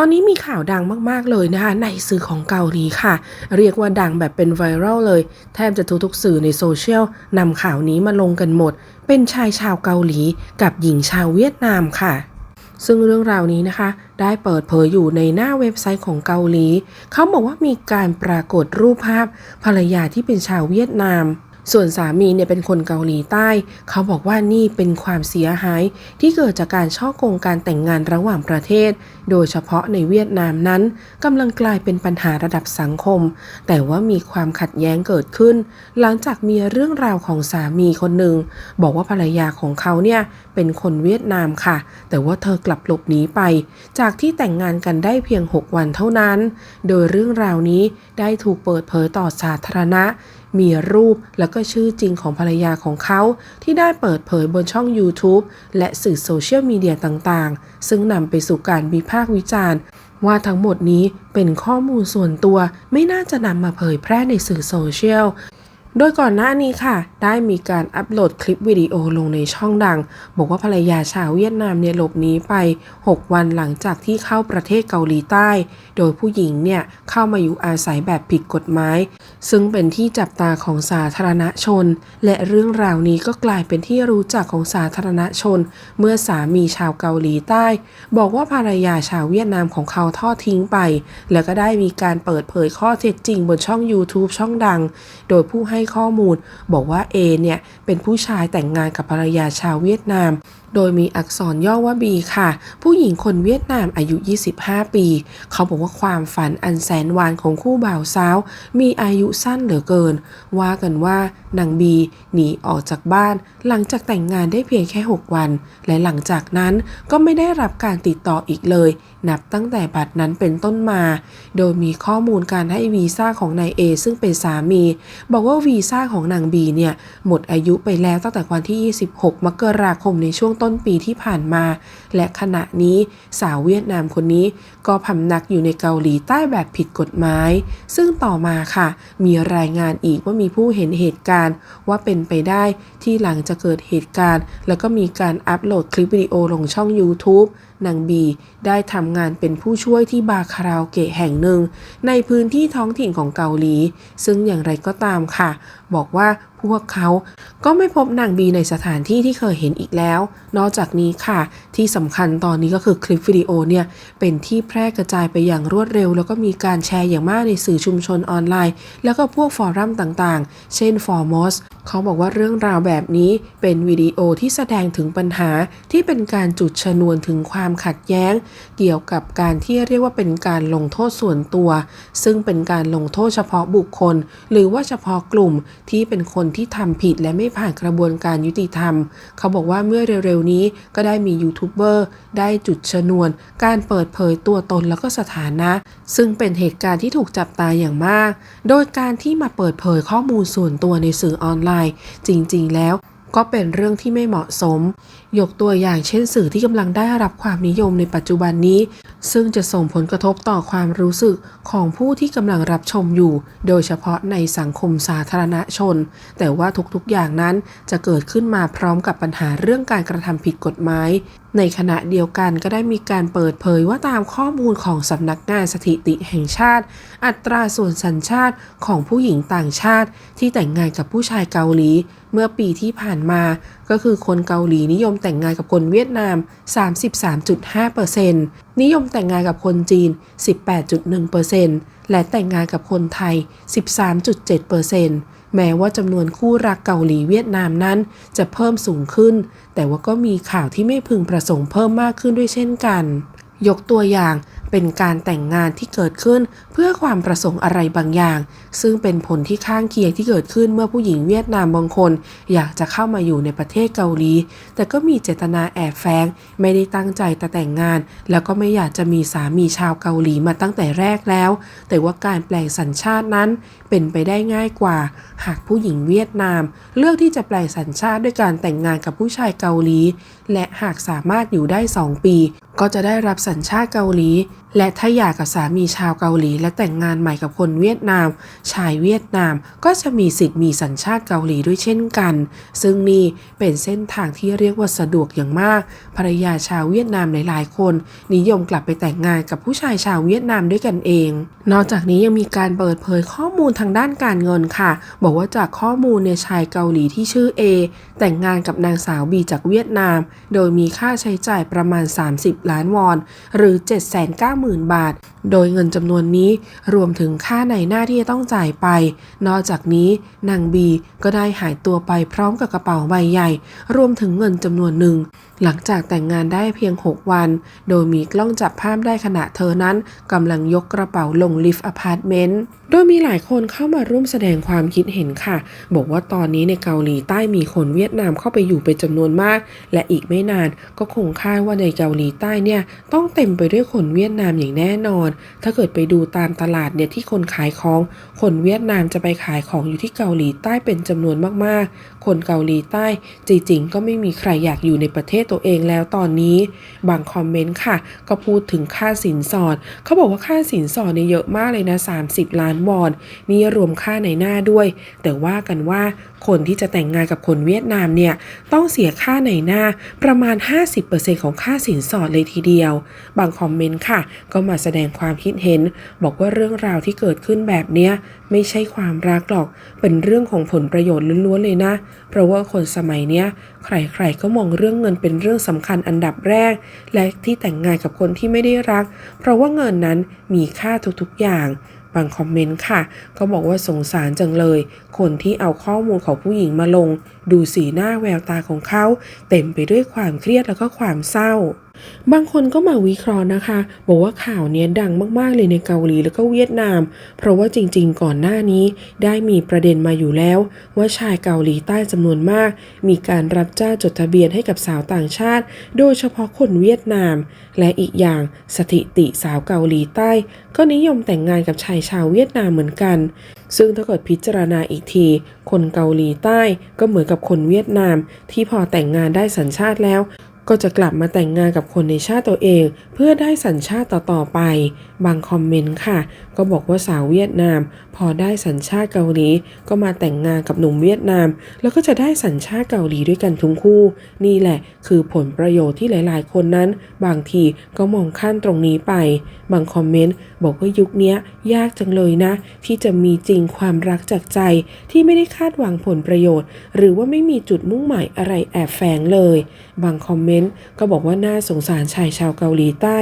อนนี้มีข่าวดังมากๆเลยนะคะในสื่อของเกาหลีค่ะ เรียกว่าดังแบบเป็นไวรัลเลย แทบจะทุกๆสื่อในโซเชียลนำข่าวนี้มาลงกันหมด เป็นชายชาวเกาหลีกับหญิงชาวเวียดนามค่ะซึ่งเรื่องราวนี้นะคะ ได้เปิดเผยอยู่ในหน้าเว็บไซต์ของเกาหลี เขาบอกว่ามีการปรากฏรูปภาพภรรยาที่เป็นชาวเวียดนาม ส่วนสามีเนี่ยเป็นคนเกาหลีใต้ เขาบอกว่านี่เป็นความเสียหาย ที่เกิดจากการช่อโกงการแต่งงานระหว่างประเทศ โดยเฉพาะในเวียดนามนั้นกำลังกลายเป็นปัญหาระดับสังคม แต่ว่ามีความขัดแย้งเกิดขึ้น หลังจากมีเรื่องราวของสามีคนหนึ่งบอกว่าภรรยาของเขาเนี่ยเป็นคนเวียดนามค่ะ แต่ว่าเธอกลับหลบหนีไป จากที่แต่งงานกันได้เพียง 6 วันเท่านั้น โดยเรื่องราวนี้ได้ถูกเปิดเผยต่อสาธารณะ มีรูปแล้วก็ชื่อจริงของภรรยาของเขา ที่ได้เปิดเผยบนช่อง YouTube และสื่อโซเชียลมีเดียต่างๆ ซึ่งนำไปสู่การวิพากษ์วิจารณ์ ว่าทั้งหมดนี้เป็นข้อมูลส่วนตัวไม่น่าจะนำมาเผยแพร่ในสื่อโซเชียล โดยก่อนหน้านี้ค่ะ ได้มีการอัปโหลดคลิปวิดีโอลงในช่องดัง บอกว่าภรรยาชาวเวียดนามเนี่ยหลบหนีไป 6 วันหลังจากที่เข้าประเทศเกาหลีใต้ โดยผู้หญิงเนี่ยเข้ามาอยู่อาศัยแบบผิดกฎหมาย ซึ่งเป็นที่จับตาของสาธารณชน และเรื่องราวนี้ก็กลายเป็นที่รู้จักของสาธารณชน เมื่อสามีชาวเกาหลีใต้ บอกว่าภรรยาชาวเวียดนามของเขาทอดทิ้งไป แล้วก็ได้มีการเปิดเผยข้อเท็จจริงบนช่อง YouTube ช่องดัง โดยผู้ให้ให้ข้อมูล บอกว่าเอเนี่ยเป็นผู้ชายแต่งงานกับภรรยาชาวเวียดนาม โดยมีอักษรย่อว่าบีค่ะ ผู้หญิงคนเวียดนามอายุ 25 ปี เขาบอกว่าความฝันอันแสนหวานของคู่บ่าวสาว มีอายุสั้นเหลือเกิน ว่ากันว่านางบีหนีออกจากบ้าน หลังจากแต่งงานได้เพียงแค่ 6 วัน และหลังจากนั้นก็ไม่ได้รับการติดต่ออีกเลย นับตั้งแต่บัดนั้นเป็นต้นมา โดยมีข้อมูลการให้วีซ่าของนายเอซึ่งเป็นสามี บอกว่าวีซ่าของนางบีเนี่ยหมดอายุไปแล้วตั้งแต่วันที่ 26 มกราคมในช่วงต้นปีที่ผ่านมา และขณะนี้สาวเวียดนามคนนี้ก็พำนักอยู่ในเกาหลีใต้แบบผิดกฎหมาย ซึ่งต่อมาค่ะ มีรายงานอีกว่ามีผู้เห็นเหตุการณ์ว่าเป็นไปได้ที่หลังจะเกิดเหตุการณ์ แล้วก็มีการอัปโหลดคลิปวิดีโอลงช่อง YouTube นางบีได้ทำงานเป็นผู้ช่วยที่บาร์คาราโอเกะแห่งหนึ่ง ในพื้นที่ท้องถิ่นของเกาหลี ซึ่งอย่างไรก็ตามค่ะ บอกว่าพวกเขาก็ไม่พบนางบีในสถานที่ที่เคยเห็นอีกแล้ว นอกจากนี้ค่ะ ที่สำคัญตอนนี้ก็คือคลิปวิดีโอเนี่ย เป็นที่แพร่กระจายไปอย่างรวดเร็ว แล้วก็มีการแชร์อย่างมากในสื่อชุมชนออนไลน์ แล้วก็พวกฟอรัมต่างๆ เช่นฟอร์มอสเขาบอกว่าเรื่องราวแบบนี้เป็นวิดีโอที่แสดงถึงปัญหาที่เป็นการจุดชนวนถึงความขัดแย้ง เกี่ยวกับการที่เรียกว่าเป็นการลงโทษส่วนตัว ซึ่งเป็นการลงโทษเฉพาะบุคคล หรือว่าเฉพาะกลุ่มที่เป็นคนที่ทำผิดและไม่ผ่านกระบวนการยุติธรรม เขาบอกว่าเมื่อเร็วๆนี้ก็ได้มียูทูบเบอร์ได้จุดชนวน การเปิดเผยตัวตนแล้วก็สถานะ ซึ่งเป็นเหตุการณ์ที่ถูกจับตาอย่างมาก โดยการที่มาเปิดเผยข้อมูลส่วนตัวในสื่อออนไลน์ จริง ๆ แล้ว ก็เป็นเรื่องที่ไม่เหมาะสม ยกตัวอย่างเช่นสื่อที่กำลังได้รับความนิยมในปัจจุบันนี้ ซึ่งจะส่งผลกระทบต่อความรู้สึกของผู้ที่กำลังรับชมอยู่ โดยเฉพาะในสังคมสาธารณชน แต่ว่าทุกๆอย่างนั้นจะเกิดขึ้นมาพร้อมกับปัญหาเรื่องการกระทำผิดกฎหมายในขณะเดียวกันก็ได้มีการเปิดเผยว่าตามข้อมูลของสำนักงานสถิติแห่งชาติ อัตราส่วนสัญชาติของผู้หญิงต่างชาติ ที่แต่งงานกับผู้ชายเกาหลี เมื่อปีที่ผ่านมา ก็คือคนเกาหลีนิยมแต่งงานกับคนเวียดนาม 33.5%นิยมแต่งงานกับคนจีน 18.1%และแต่งงานกับคนไทย 13.7% แม้ว่าจำนวนคู่รักเกาหลีเวียดนามนั้น จะเพิ่มสูงขึ้น แต่ว่าก็มีข่าวที่ไม่พึงประสงค์เพิ่มมากขึ้นด้วยเช่นกัน ยกตัวอย่าง เป็นการแต่งงานที่เกิดขึ้นเพื่อความประสงค์อะไรบางอย่าง ซึ่งเป็นผลที่ข้างเคียงที่เกิดขึ้นเมื่อผู้หญิงเวียดนามบางคน อยากจะเข้ามาอยู่ในประเทศเกาหลี แต่ก็มีเจตนาแอบแฝงไม่ได้ตั้งใจแต่แต่งงาน แล้วก็ไม่อยากจะมีสามีชาวเกาหลีมาตั้งแต่แรกแล้ว แต่ว่าการแปลงสัญชาตินั้น เป็นไปได้ง่ายกว่า หากผู้หญิงเวียดนาม เลือกที่จะแปลงสัญชาติด้วยการแต่งงานกับผู้ชายเกาหลี และหากสามารถอยู่ได้ 2 ปี ก็จะได้รับสัญชาติเกาหลีและถ้าอยากกับสามีชาวเกาหลีและแต่งงานใหม่กับคนเวียดนาม ชายเวียดนามก็จะมีสิทธิ์มีสัญชาติเกาหลีด้วยเช่นกัน ซึ่งนี่เป็นเส้นทางที่เรียกว่าสะดวกอย่างมาก ภรรยาชาวเวียดนามหลายๆ คน นิยมกลับไปแต่งงานกับผู้ชายชาวเวียดนามด้วยกันเอง นอกจากนี้ยังมีการเปิดเผยข้อมูลทางด้านการเงินค่ะ บอกว่าจากข้อมูลในชายเกาหลีที่ชื่อ A แต่งงานกับนางสาวบีจากเวียดนาม โดยมีค่าใช้จ่ายประมาณ 30 ล้านวอน หรือ790,000 บาท โดยเงินจำนวนนี้รวมถึงค่าในหน้าที่จะต้องจ่ายไป นอกจากนี้นางบีก็ได้หายตัวไปพร้อมกับกระเป๋าใบใหญ่ รวมถึงเงินจำนวนหนึ่ง หลังจากแต่งงานได้เพียง 6 วัน โดยมีกล้องจับภาพได้ขณะเธอนั้นกำลังยกกระเป๋าลงลิฟต์อพาร์ตเมนต์โดยมีหลายคนเข้ามาร่วมแสดงความคิดเห็นค่ะ บอกว่าตอนนี้ในเกาหลีใต้มีคนเวียดนามเข้าไปอยู่เป็นจำนวนมาก และอีกไม่นานก็คงคาดว่าในเกาหลีใต้เนี่ยต้องเต็มไปด้วยคนเวียดนามอย่างแน่นอน ถ้าเกิดไปดูตามตลาดเนี่ยที่คนขายของ คนเวียดนามจะไปขายของอยู่ที่เกาหลีใต้เป็นจำนวนมากๆ คนเกาหลีใต้จริงๆ ก็ไม่มีใครอยากอยู่ในประเทศตัวเองแล้วตอนนี้ บางคอมเมนต์ค่ะ ก็พูดถึงค่าสินสอด เขาบอกว่าค่าสินสอดเนี่ยเยอะมากเลยนะ 30 ล้านวอน นี่รวมค่าในหน้าด้วย แต่ว่ากันว่าคนที่จะแต่งงานกับคนเวียดนามเนี่ยต้องเสียค่าในหน้าประมาณ 50%ของค่าสินสอดเลยทีเดียว บางคอมเมนต์ค่ะ ก็มาแสดงความคิดเห็น บอกว่าเรื่องราวที่เกิดขึ้นแบบเนี้ยไม่ใช่ความรักหรอก เป็นเรื่องของผลประโยชน์ล้วนๆเลยนะ เพราะว่าคนสมัยเนี้ยใครๆก็มองเรื่องเงินเป็นเรื่องสำคัญอันดับแรก และที่แต่งงานกับคนที่ไม่ได้รัก เพราะว่าเงินนั้นมีค่าทุกๆอย่าง บางคอมเมนต์ค่ะ ก็บอกว่าสงสารจังเลย คนที่เอาข้อมูลของผู้หญิงมาลง ดูสีหน้าแววตาของเขา เต็มไปด้วยความเครียดแล้วก็ความเศร้า บางคนก็มาวิเคราะห์นะคะ บอกว่าข่าวเนี้ยดังมากๆเลยในเกาหลีแล้วก็เวียดนาม เพราะว่าจริงๆ ก่อนหน้านี้ได้มีประเด็นมาอยู่แล้ว ว่าชายเกาหลีใต้จำนวนมาก มีการรับจ้างจดทะเบียนให้กับสาวต่างชาติ โดยเฉพาะคนเวียดนาม และอีกอย่างสถิติสาวเกาหลีใต้ ก็นิยมแต่งงานกับชายชาวเวียดนามเหมือนกัน ซึ่งถ้าเกิดพิจารณาอีกที คนเกาหลีใต้ก็เหมือนกับคนเวียดนาม ที่พอแต่งงานได้สัญชาติแล้ว ก็จะกลับมาแต่งงานกับคนในชาติตัวเอง เพื่อได้สัญชาติต่อๆไป บางคอมเมนต์ค่ะ ก็บอกว่าสาวเวียดนาม พอได้สัญชาติเกาหลี ก็มาแต่งงานกับหนุ่มเวียดนาม แล้วก็จะได้สัญชาติเกาหลีด้วยกันทุกคู่ นี่แหละ คือผลประโยชน์ที่หลายๆ คนนั้น บางทีก็มองขั้นตรงนี้ไป บางคอมเมนต์บอกว่ายุคนี้ยยากจังเลยนะ ที่จะมีจริงความรักจากใจที่ไม่ได้คาดหวังผลประโยชน์ หรือว่าไม่มีจุดมุ่งหมายอะไรแอบแฝงเลย บางคอมเมนต์ก็บอกว่าน่าสงสารชายชาวเกาหลีใต้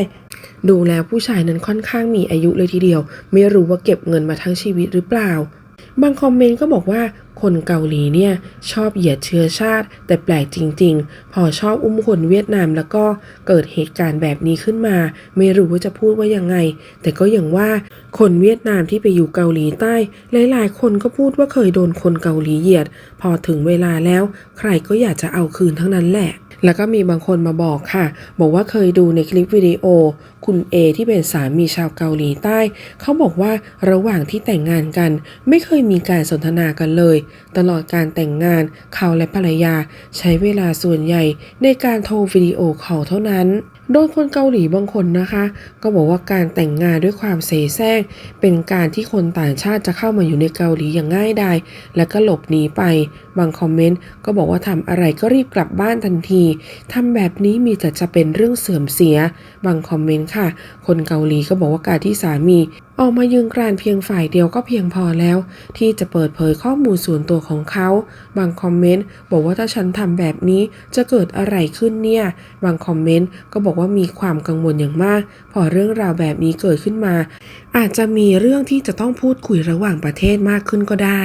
ดูแล้วผู้ชายนั้นค่อนข้างมีอายุเลยทีเดียว ไม่รู้ว่าเก็บเงินมาทั้งชีวิตหรือเปล่า บางคอมเมนต์ก็บอกว่า คนเกาหลีเนี่ยชอบเหยียดเชื้อชาติ แต่แปลกจริง ๆ พอชอบอุ้มคนเวียดนามแล้วก็เกิดเหตุการณ์แบบนี้ขึ้นมา ไม่รู้ว่าจะพูดว่ายังไง แต่ก็อย่างว่าคนเวียดนามที่ไปอยู่เกาหลีใต้ หลายๆ คนก็พูดว่าเคยโดนคนเกาหลีเหยียด พอถึงเวลาแล้ว ใครก็อยากจะเอาคืนทั้งนั้นแหละแล้วก็มีบางคนมาบอกค่ะ บอกว่าเคยดูในคลิปวิดีโอ คุณเอที่เป็นสามีชาวเกาหลีใต้ เขาบอกว่าระหว่างที่แต่งงานกัน ไม่เคยมีการสนทนากันเลยตลอดการแต่งงานเขาและภรรยาใช้เวลาส่วนใหญ่ในการโทรวิดีโอคอลเท่านั้น โดยคนเกาหลีบางคนนะคะ ก็บอกว่าการแต่งงานด้วยความเสแสร้ง เป็นการที่คนต่างชาติจะเข้ามาอยู่ในเกาหลีอย่างง่ายดายแล้วก็หลบหนีไป บางคอมเมนต์ก็บอกว่าทำอะไรก็รีบกลับบ้านทันทีทำแบบนี้มีแต่จะเป็นเรื่องเสื่อมเสีย บางคอมเมนต์ค่ะ คนเกาหลีก็บอกว่าการที่สามีออกมายืนกรานเพียงฝ่ายเดียวก็เพียงพอแล้ว ที่จะเปิดเผยข้อมูลส่วนตัวของเขา บางคอมเมนต์บอกว่าถ้าฉันทำแบบนี้จะเกิดอะไรขึ้นเนี่ย บางคอมเมนต์ก็บอกว่ามีความกังวลอย่างมาก พอเรื่องราวแบบนี้เกิดขึ้นมา อาจจะมีเรื่องที่จะต้องพูดคุยระหว่างประเทศมากขึ้นก็ได้